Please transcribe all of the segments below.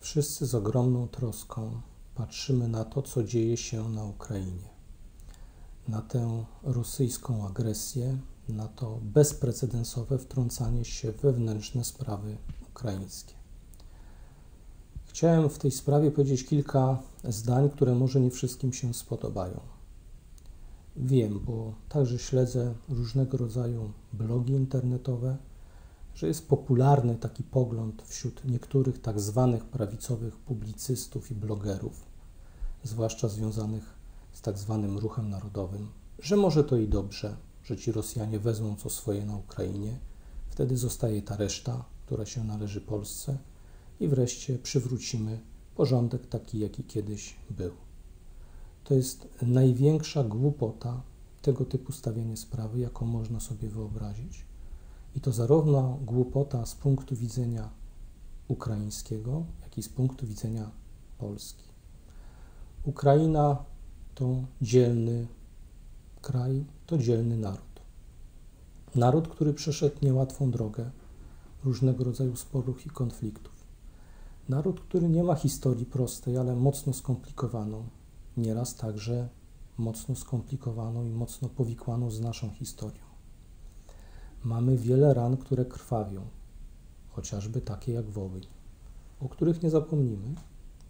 Wszyscy z ogromną troską patrzymy na to, co dzieje się na Ukrainie, na tę rosyjską agresję, na to bezprecedensowe wtrącanie się w wewnętrzne sprawy ukraińskie. Chciałem w tej sprawie powiedzieć kilka zdań, które może nie wszystkim się spodobają. Wiem, bo także śledzę różnego rodzaju blogi internetowe, że jest popularny taki pogląd wśród niektórych tak zwanych prawicowych publicystów i blogerów, zwłaszcza związanych z tak zwanym ruchem narodowym, że może to i dobrze, że ci Rosjanie wezmą co swoje na Ukrainie, wtedy zostaje ta reszta, która się należy Polsce i wreszcie przywrócimy porządek taki, jaki kiedyś był. To jest największa głupota tego typu stawianie sprawy, jaką można sobie wyobrazić. I to zarówno głupota z punktu widzenia ukraińskiego, jak i z punktu widzenia Polski. Ukraina to dzielny kraj, to dzielny naród. Naród, który przeszedł niełatwą drogę różnego rodzaju sporów i konfliktów. Naród, który nie ma historii prostej, ale mocno skomplikowaną, nieraz także mocno skomplikowaną i mocno powikłaną z naszą historią. Mamy wiele ran, które krwawią, chociażby takie jak Wołyń, o których nie zapomnimy,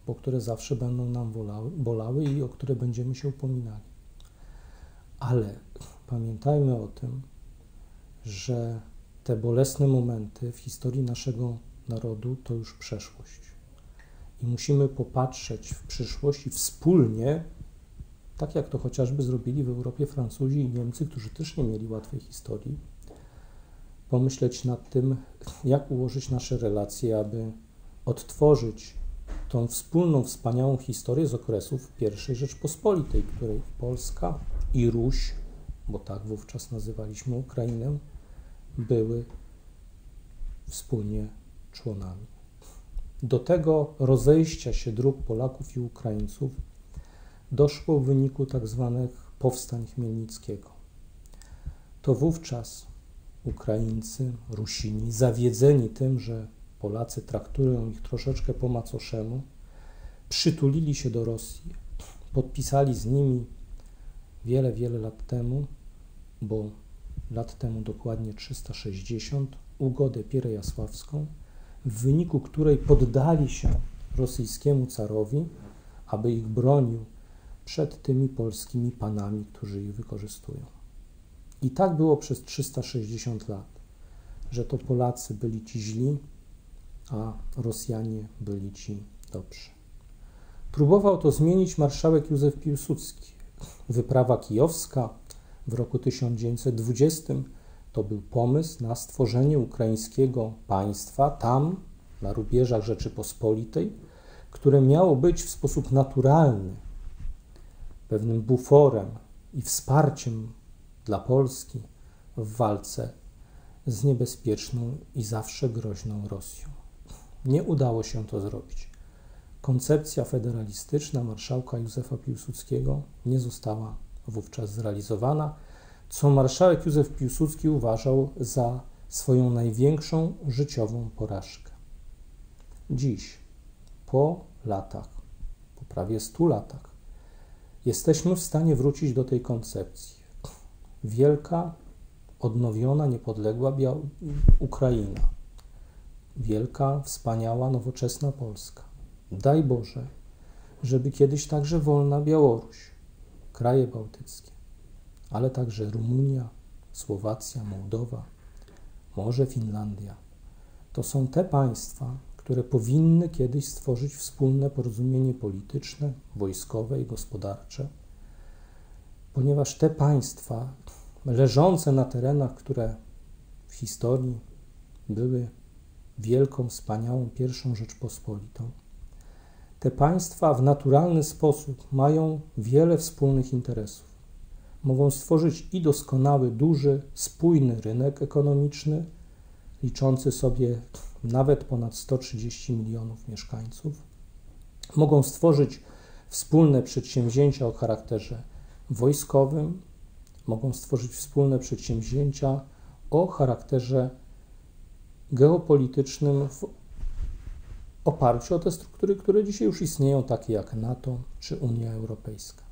bo które zawsze będą nam bolały, bolały i o które będziemy się upominali. Ale pamiętajmy o tym, że te bolesne momenty w historii naszego narodu to już przeszłość. I musimy popatrzeć w przyszłość i wspólnie, tak jak to chociażby zrobili w Europie Francuzi i Niemcy, którzy też nie mieli łatwej historii, pomyśleć nad tym, jak ułożyć nasze relacje, aby odtworzyć tą wspólną, wspaniałą historię z okresów I Rzeczpospolitej, której Polska i Ruś, bo tak wówczas nazywaliśmy Ukrainę, były wspólnie członami. Do tego rozejścia się dróg Polaków i Ukraińców doszło w wyniku tzw. Tak powstań Chmielnickiego. To wówczas Ukraińcy, Rusini, zawiedzeni tym, że Polacy traktują ich troszeczkę po macoszemu, przytulili się do Rosji, podpisali z nimi wiele, wiele lat temu, bo lat temu dokładnie 360, ugodę Pierejasławską, w wyniku której poddali się rosyjskiemu carowi, aby ich bronił przed tymi polskimi panami, którzy ich wykorzystują. I tak było przez 360 lat, że to Polacy byli ci źli, a Rosjanie byli ci dobrzy. Próbował to zmienić marszałek Józef Piłsudski. Wyprawa kijowska w roku 1920 to był pomysł na stworzenie ukraińskiego państwa tam, na rubieżach Rzeczypospolitej, które miało być w sposób naturalny pewnym buforem i wsparciem dla Polski w walce z niebezpieczną i zawsze groźną Rosją. Nie udało się to zrobić. Koncepcja federalistyczna marszałka Józefa Piłsudskiego nie została wówczas zrealizowana, co marszałek Józef Piłsudski uważał za swoją największą życiową porażkę. Dziś, po latach, po prawie stu latach, jesteśmy w stanie wrócić do tej koncepcji. Wielka, odnowiona, niepodległa Bia Ukraina. Wielka, wspaniała, nowoczesna Polska. Daj Boże, żeby kiedyś także wolna Białoruś, kraje bałtyckie, ale także Rumunia, Słowacja, Mołdowa, może Finlandia. To są te państwa, które powinny kiedyś stworzyć wspólne porozumienie polityczne, wojskowe i gospodarcze, ponieważ te państwa leżące na terenach, które w historii były wielką, wspaniałą pierwszą Rzeczpospolitą, te państwa w naturalny sposób mają wiele wspólnych interesów. Mogą stworzyć i doskonały, duży, spójny rynek ekonomiczny, liczący sobie nawet ponad 130 milionów mieszkańców. Mogą stworzyć wspólne przedsięwzięcia o charakterze wojskowym, mogą stworzyć wspólne przedsięwzięcia o charakterze geopolitycznym w oparciu o te struktury, które dzisiaj już istnieją, takie jak NATO czy Unia Europejska.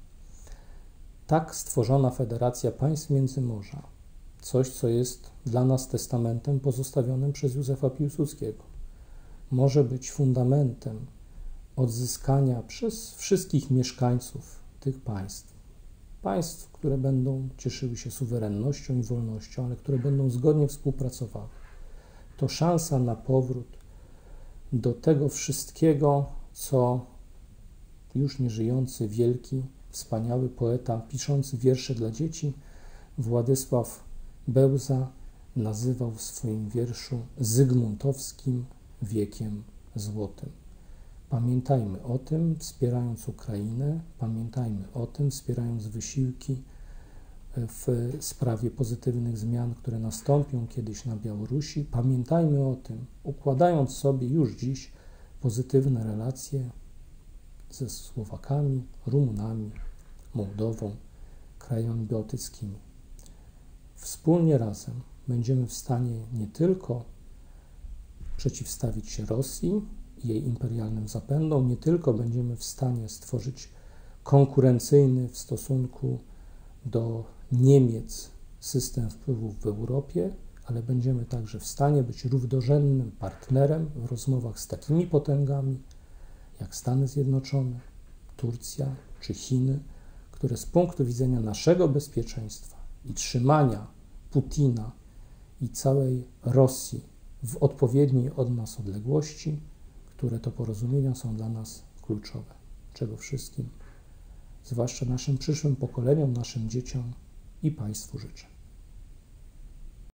Tak stworzona Federacja Państw Międzymorza, coś co jest dla nas testamentem pozostawionym przez Józefa Piłsudskiego, może być fundamentem odzyskania przez wszystkich mieszkańców tych państw, państw, które będą cieszyły się suwerennością i wolnością, ale które będą zgodnie współpracowały. To szansa na powrót do tego wszystkiego, co już nieżyjący wielki, wspaniały poeta piszący wiersze dla dzieci Władysław Bełza nazywał w swoim wierszu Zygmuntowskim wiekiem złotym. Pamiętajmy o tym, wspierając Ukrainę, pamiętajmy o tym, wspierając wysiłki w sprawie pozytywnych zmian, które nastąpią kiedyś na Białorusi. Pamiętajmy o tym, układając sobie już dziś pozytywne relacje ze Słowakami, Rumunami, Mołdową, krajami bałtyckimi. Wspólnie razem będziemy w stanie nie tylko przeciwstawić się Rosji jej imperialnym zapędom, nie tylko będziemy w stanie stworzyć konkurencyjny w stosunku do Niemiec system wpływów w Europie, ale będziemy także w stanie być równorzędnym partnerem w rozmowach z takimi potęgami jak Stany Zjednoczone, Turcja czy Chiny, które z punktu widzenia naszego bezpieczeństwa i trzymania Putina i całej Rosji w odpowiedniej od nas odległości, które to porozumienia są dla nas kluczowe. Czego wszystkim, zwłaszcza naszym przyszłym pokoleniom, naszym dzieciom i Państwu życzę.